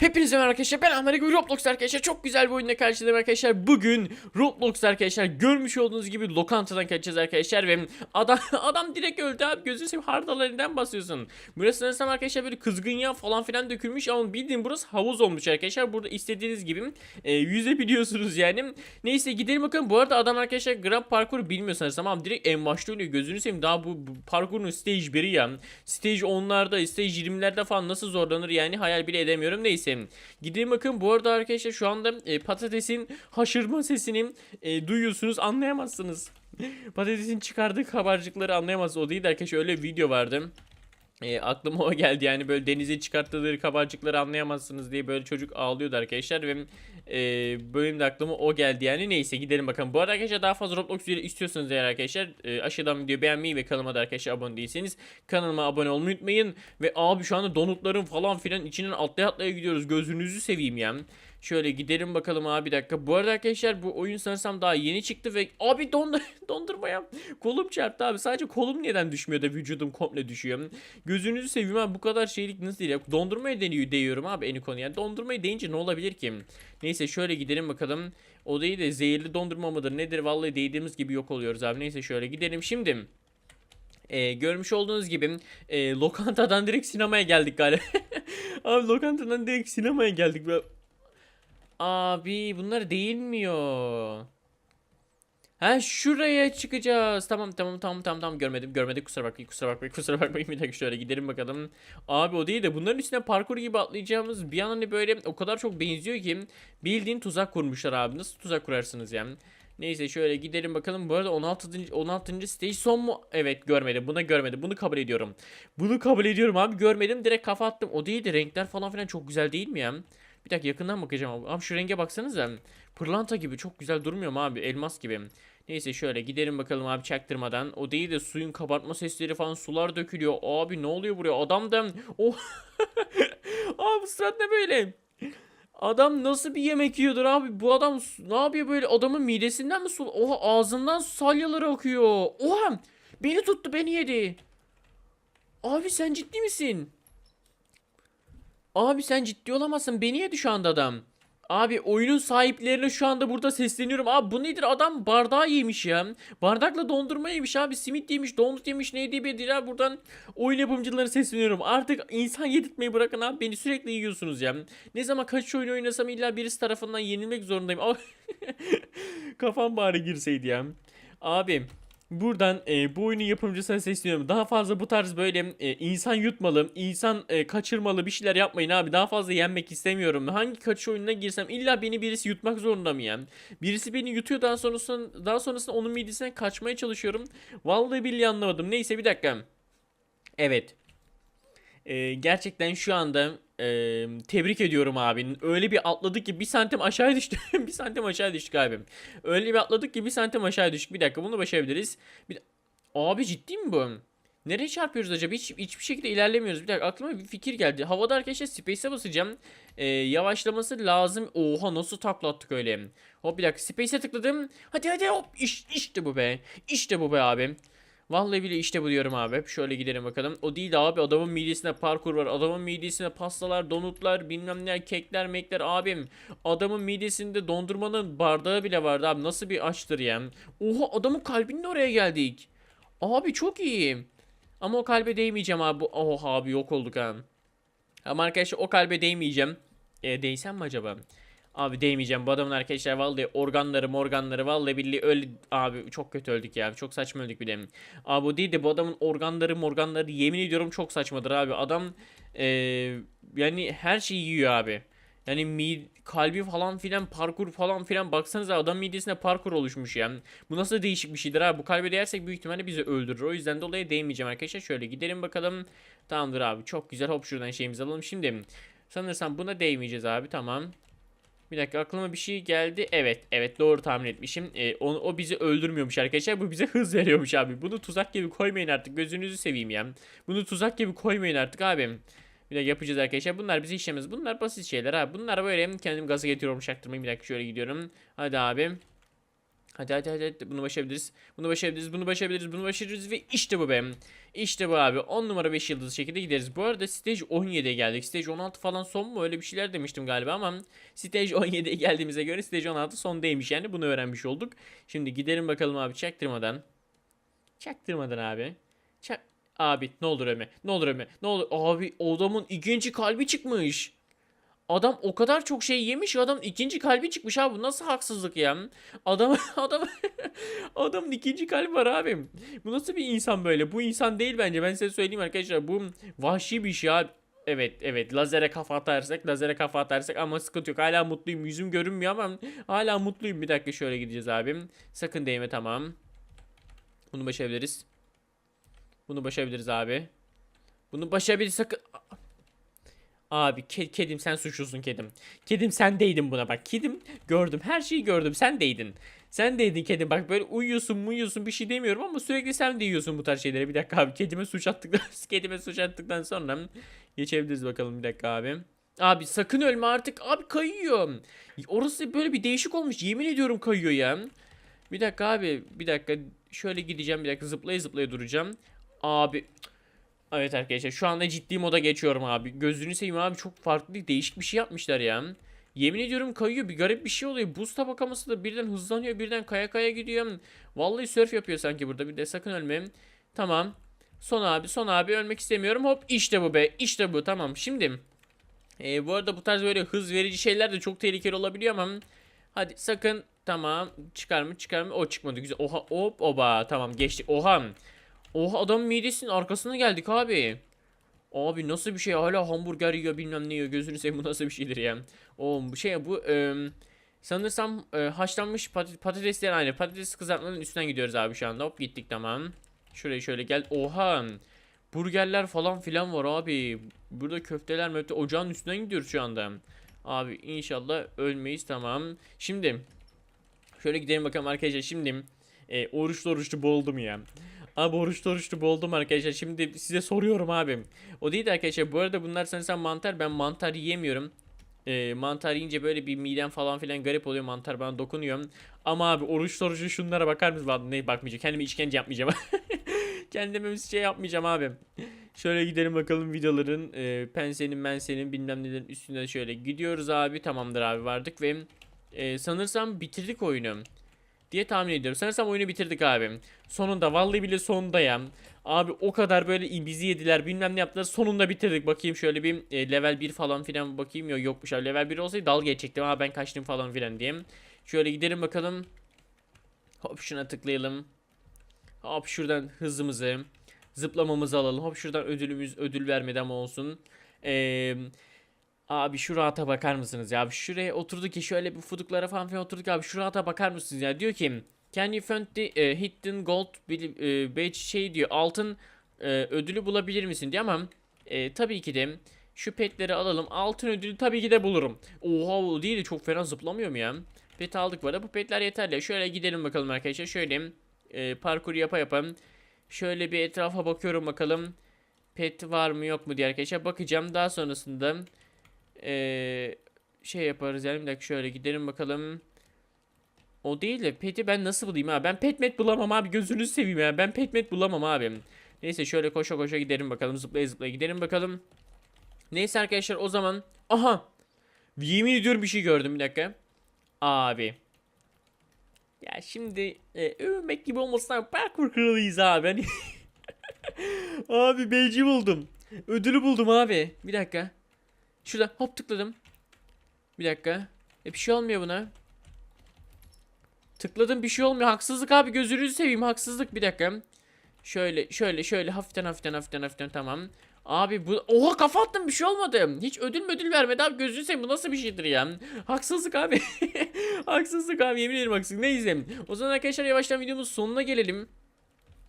Hepinize merhaba arkadaşlar ben Ege Roblox arkadaşlar. Çok güzel bir oyunla karşınızdayım arkadaşlar. Bugün Roblox arkadaşlar görmüş olduğunuz gibi lokantadan kaçacağız arkadaşlar ve adam adam direkt öldü abi. Gözünü seveyim hardalarından basıyorsun. Burası sanırsam arkadaşlar böyle kızgın yağ falan filan dökülmüş ama bildiğin burası havuz olmuş arkadaşlar. Burada istediğiniz gibi e, yüzebiliyorsunuz yani. Neyse gidelim bakalım. Bu arada adam arkadaşlar Grand Parkour'u bilmiyor sanırsam direkt en başta ölüyor gözünü seveyim daha bu, bu parkurun stage 1'i ya. Stage 10'larda stage 20'lerde falan nasıl zorlanır yani hayal bile edemiyorum. Neyse Gideyim bakın bu arada arkadaşlar şu anda e, patatesin haşırma sesini e, duyuyorsunuz anlayamazsınız. patatesin çıkardığı kabarcıkları anlayamazsınız. O değil de arkadaşlar öyle video vardı. E, aklıma o geldi yani böyle denize çıkarttığı kabarcıkları anlayamazsınız diye böyle çocuk ağlıyordu arkadaşlar ve e, benim de aklıma o geldi yani neyse gidelim bakalım. Bu arada arkadaşlar daha fazla Roblox videoları istiyorsanız eğer arkadaşlar e, aşağıdan videoyu beğenmeyi ve kanalıma da arkadaşlar abone değilseniz kanalıma abone olmayı unutmayın. Ve abi şu anda donutların falan filan içinden atlaya atlaya gidiyoruz gözünüzü seveyim ya. Şöyle gidelim bakalım abi bir dakika. Bu arada arkadaşlar bu oyun sanırsam daha yeni çıktı ve abi dondur dondurmaya kolum çarptı abi. Sadece kolum neden düşmüyor da vücudum komple düşüyor. Gözünüzü seveyim abi bu kadar şeylik nasıl değil ya. Dondurmaya deniyor değiyorum abi en konu yani. Dondurmayı deyince ne olabilir ki? Neyse şöyle gidelim bakalım. O değil de zehirli dondurma mıdır nedir vallahi değdiğimiz gibi yok oluyoruz abi. Neyse şöyle gidelim şimdi. Ee, görmüş olduğunuz gibi e, lokantadan direkt sinemaya geldik galiba. abi lokantadan direkt sinemaya geldik. Abi bunlar değilmiyor. Ha şuraya çıkacağız. Tamam tamam tamam tamam tamam görmedim görmedim kusura bakmayın kusura bakmayın kusura bakmayın bir dakika şöyle gidelim bakalım. Abi o değil de bunların üstüne parkur gibi atlayacağımız bir an hani böyle o kadar çok benziyor ki bildiğin tuzak kurmuşlar abi. Nasıl tuzak kurarsınız yani? Neyse şöyle gidelim bakalım. Bu arada 16. 16. stage son mu? Evet görmedim. Buna görmedim. Bunu kabul ediyorum. Bunu kabul ediyorum abi. Görmedim. Direkt kafa attım. O değil de renkler falan filan çok güzel değil mi ya? Bir dakika yakından bakacağım abi. Abi şu renge baksanıza. Pırlanta gibi çok güzel durmuyor mu abi? Elmas gibi. Neyse şöyle gidelim bakalım abi çaktırmadan. O değil de suyun kabartma sesleri falan sular dökülüyor. Abi ne oluyor buraya? Adam da... Oh. abi surat ne böyle? Adam nasıl bir yemek yiyordur abi? Bu adam ne yapıyor böyle? Adamın midesinden mi su? Oha ağzından salyaları akıyor. Oha! Beni tuttu, beni yedi. Abi sen ciddi misin? Abi sen ciddi olamazsın. Beni yedi şu anda adam. Abi oyunun sahiplerine şu anda burada sesleniyorum. Abi bu nedir? Adam bardağı yemiş ya. Bardakla dondurma yemiş abi. Simit yemiş, donut yemiş. Neydi be ya buradan oyun yapımcılarına sesleniyorum. Artık insan yedirtmeyi bırakın abi. Beni sürekli yiyorsunuz ya. Ne zaman kaç oyun oynasam illa birisi tarafından yenilmek zorundayım. Kafam bari girseydi ya. Abi Buradan e, bu oyunun yapımcısına sesleniyorum. Daha fazla bu tarz böyle e, insan yutmalı, insan e, kaçırmalı bir şeyler yapmayın abi. Daha fazla yenmek istemiyorum. Hangi kaçış oyununa girsem illa beni birisi yutmak zorunda mı ya? Birisi beni yutuyor daha sonrasında daha sonrasında onun midesinden kaçmaya çalışıyorum. Vallahi billahi anlamadım. Neyse bir dakika. Evet. E, gerçekten şu anda e, tebrik ediyorum abi. Öyle bir atladık ki bir santim aşağı düştük. bir santim aşağı düştük abi. Öyle bir atladık ki bir santim aşağı düştük. Bir dakika bunu başarabiliriz. Bir... Abi ciddi mi bu? Nereye çarpıyoruz acaba? Hiç, hiçbir şekilde ilerlemiyoruz. Bir dakika aklıma bir fikir geldi. Havada arkadaşlar space'e basacağım. Ee, yavaşlaması lazım. Oha nasıl taklattık öyle. Hop bir dakika space'e tıkladım. Hadi hadi hop. İş, işte bu be. İşte bu be abi. Vallahi bile işte bu diyorum abi. Şöyle gidelim bakalım. O değil de abi adamın midesinde parkur var. Adamın midesinde pastalar, donutlar, bilmem ne, kekler, mekler abim. Adamın midesinde dondurmanın bardağı bile vardı abi. Nasıl bir açtır ya. Oha adamın kalbinin oraya geldik. Abi çok iyi. Ama o kalbe değmeyeceğim abi. Oha abi yok olduk ha. Ama arkadaşlar o kalbe değmeyeceğim. E, değsem mi acaba? Abi değmeyeceğim. Bu adamın arkadaşlar vallahi organları morganları vallahi billahi öyle abi çok kötü öldük ya. Çok saçma öldük bir de. Abi bu değil de bu adamın organları morganları yemin ediyorum çok saçmadır abi. Adam eee, yani her şeyi yiyor abi. Yani mi kalbi falan filan parkur falan filan baksanıza adam midesinde parkur oluşmuş ya. Bu nasıl değişik bir şeydir abi. Bu kalbe değersek büyük ihtimalle bizi öldürür. O yüzden dolayı değmeyeceğim arkadaşlar. Şöyle gidelim bakalım. Tamamdır abi. Çok güzel. Hop şuradan şeyimizi alalım. Şimdi sanırsam buna değmeyeceğiz abi. Tamam. Bir dakika aklıma bir şey geldi. Evet, evet doğru tahmin etmişim. Ee, o, o bizi öldürmüyormuş arkadaşlar. Bu bize hız veriyormuş abi. Bunu tuzak gibi koymayın artık. Gözünüzü seveyim ya. Bunu tuzak gibi koymayın artık abi. Bir dakika yapacağız arkadaşlar. Bunlar bizi işlemez. Bunlar basit şeyler abi. Bunlar böyle kendim gaza getiriyorum çaktırmayın. Bir dakika şöyle gidiyorum. Hadi abi. Hadi hadi hadi, hadi. bunu başarabiliriz. Bunu başarabiliriz. Bunu başarabiliriz. Bunu başarırız ve işte bu be. İşte bu abi. 10 numara 5 yıldız şekilde gideriz. Bu arada stage 17'ye geldik. Stage 16 falan son mu? Öyle bir şeyler demiştim galiba ama stage 17'ye geldiğimize göre stage 16 son değilmiş yani. Bunu öğrenmiş olduk. Şimdi gidelim bakalım abi çaktırmadan. Çaktırmadan abi. Çak Abi ne olur öme. Ne olur öme. Ne olur. Abi adamın ikinci kalbi çıkmış. Adam o kadar çok şey yemiş adam ikinci kalbi çıkmış abi bu nasıl haksızlık ya? Adam adam adamın ikinci kalbi var abi. Bu nasıl bir insan böyle? Bu insan değil bence. Ben size söyleyeyim arkadaşlar. Bu vahşi bir şey abi. Evet evet lazere kafa atarsak lazere kafa atarsak ama sıkıntı yok. Hala mutluyum. Yüzüm görünmüyor ama hala mutluyum. Bir dakika şöyle gideceğiz abim. Sakın değme tamam. Bunu başarabiliriz. Bunu başarabiliriz abi. Bunu başarabiliriz sakın. Abi ke- kedim sen suçlusun kedim. Kedim sen değdin buna bak. Kedim gördüm her şeyi gördüm sen değdin. Sen değdin kedim bak böyle uyuyorsun uyuyorsun bir şey demiyorum ama sürekli sen değiyorsun bu tarz şeylere. Bir dakika abi kedime suç attıktan kedime suç attıktan sonra geçebiliriz bakalım bir dakika abi. Abi sakın ölme artık abi kayıyor. Orası böyle bir değişik olmuş yemin ediyorum kayıyor ya. Bir dakika abi bir dakika şöyle gideceğim bir dakika zıplaya zıplaya duracağım. Abi Evet arkadaşlar şu anda ciddi moda geçiyorum abi. Gözünü seveyim abi çok farklı değişik bir şey yapmışlar ya. Yemin ediyorum kayıyor bir garip bir şey oluyor. Buz tabakaması da birden hızlanıyor birden kaya kaya gidiyor. Vallahi surf yapıyor sanki burada bir de sakın ölmem. Tamam. Son abi son abi ölmek istemiyorum. Hop işte bu be işte bu tamam. Şimdi e, bu arada bu tarz böyle hız verici şeyler de çok tehlikeli olabiliyor ama hadi sakın tamam çıkar mı çıkar mı o çıkmadı güzel oha hop oba tamam geçtik oha Oha adam midesinin arkasına geldik abi. Abi nasıl bir şey hala hamburger yiyor bilmem ne yiyor gözünü seveyim bu nasıl bir şeydir ya. O bu şey bu e, sanırsam e, haşlanmış pat patatesler aynı patates kızartmanın üstünden gidiyoruz abi şu anda hop gittik tamam. Şuraya şöyle gel oha burgerler falan filan var abi. Burada köfteler möfte ocağın üstünden gidiyoruz şu anda. Abi inşallah ölmeyiz tamam. Şimdi şöyle gidelim bakalım arkadaşlar şimdi e, oruçlu oruçlu boğuldum ya. Abi oruçlu oruçlu boğuldum arkadaşlar. Şimdi size soruyorum abim. O değil de arkadaşlar. Bu arada bunlar sanırsam mantar. Ben mantar yiyemiyorum. Ee, mantar yiyince böyle bir midem falan filan garip oluyor. Mantar bana dokunuyor. Ama abi oruçlu oruçlu şunlara bakar mısın? Vallahi Ne bakmayacağım. Kendime işkence yapmayacağım. Kendime bir şey yapmayacağım abi. Şöyle gidelim bakalım videoların e, pensenin mensenin bilmem nelerin üstüne şöyle gidiyoruz abi. Tamamdır abi vardık ve e, sanırsam bitirdik oyunu diye tahmin ediyorum. Sanırsam oyunu bitirdik abi. Sonunda vallahi bile sonunda ya. Abi o kadar böyle bizi yediler bilmem ne yaptılar sonunda bitirdik. Bakayım şöyle bir e, level 1 falan filan bakayım yok yokmuş abi. Level 1 olsaydı dal geçecektim ha ben kaçtım falan filan diye. Şöyle gidelim bakalım. Hop şuna tıklayalım. Hop şuradan hızımızı zıplamamızı alalım. Hop şuradan ödülümüz ödül vermeden olsun. Eee Abi şu rahata bakar mısınız ya? Abi şuraya oturduk ki şöyle bir fuduklara falan filan oturduk abi. Şu rahata bakar mısınız ya? Diyor ki Can you find the uh, hidden gold badge şey diyor altın uh, ödülü bulabilir misin diyor ama uh, tabii ki de şu petleri alalım. Altın ödülü tabii ki de bulurum. Oha değil de çok fena zıplamıyor mu ya? Pet aldık bu arada. Bu petler yeterli. Şöyle gidelim bakalım arkadaşlar. Şöyle e, parkur yapa yapalım. Şöyle bir etrafa bakıyorum bakalım. Pet var mı yok mu diye arkadaşlar bakacağım. Daha sonrasında ee, şey yaparız yani bir dakika şöyle gidelim bakalım. O değil de peti ben nasıl bulayım abi? Ben petmet bulamam abi gözünüzü seveyim ya. Ben petmet bulamam abi. Neyse şöyle koşa koşa gidelim bakalım. Zıplaya zıplaya gidelim bakalım. Neyse arkadaşlar o zaman. Aha. Yemin ediyorum bir şey gördüm bir dakika. Abi. Ya şimdi e, övmek gibi olmasına parkur kralıyız abi. Hani abi beyci buldum. Ödülü buldum abi. Bir dakika. Şurada hop tıkladım. Bir dakika. E bir şey olmuyor buna. Tıkladım bir şey olmuyor. Haksızlık abi gözünüzü seveyim. Haksızlık bir dakika. Şöyle şöyle şöyle hafiften hafiften hafiften hafiften tamam. Abi bu oha kafa attım bir şey olmadı. Hiç ödül ödül vermedi abi gözünü seveyim bu nasıl bir şeydir ya. Haksızlık abi. haksızlık abi yemin ederim haksızlık. Neyse. O zaman arkadaşlar yavaştan videomuzun sonuna gelelim.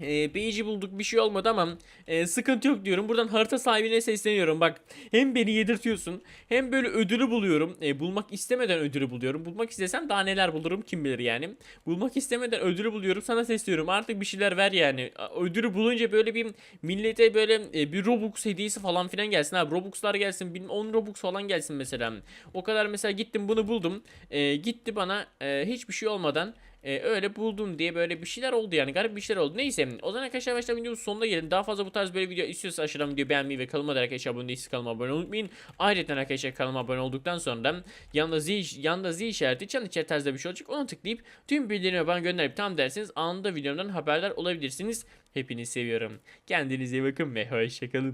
E, Beyci bulduk bir şey olmadı ama e, sıkıntı yok diyorum. Buradan harita sahibine sesleniyorum. Bak hem beni yedirtiyorsun hem böyle ödülü buluyorum. E, bulmak istemeden ödülü buluyorum. Bulmak istesem daha neler bulurum kim bilir yani. Bulmak istemeden ödülü buluyorum. Sana sesleniyorum. Artık bir şeyler ver yani. Ödülü bulunca böyle bir millete böyle e, bir Robux hediyesi falan filan gelsin. Abi Robux'lar gelsin. 10 Robux falan gelsin mesela. O kadar mesela gittim bunu buldum. E, gitti bana e, hiçbir şey olmadan e, öyle buldum diye böyle bir şeyler oldu yani garip bir şeyler oldu. Neyse o zaman arkadaşlar başta videonun sonuna gelin. Daha fazla bu tarz böyle video istiyorsa aşağıdan videoyu beğenmeyi ve kanalıma da arkadaşlar abone değilseniz kanalıma abone unutmayın. Ayrıca arkadaşlar kanalıma abone olduktan sonra da yanında zil, yanında zil işareti çan içeri tarzda bir şey olacak. Onu tıklayıp tüm bildirimleri bana gönderip tam derseniz anında videomdan haberdar olabilirsiniz. Hepinizi seviyorum. Kendinize iyi bakın ve hoşçakalın.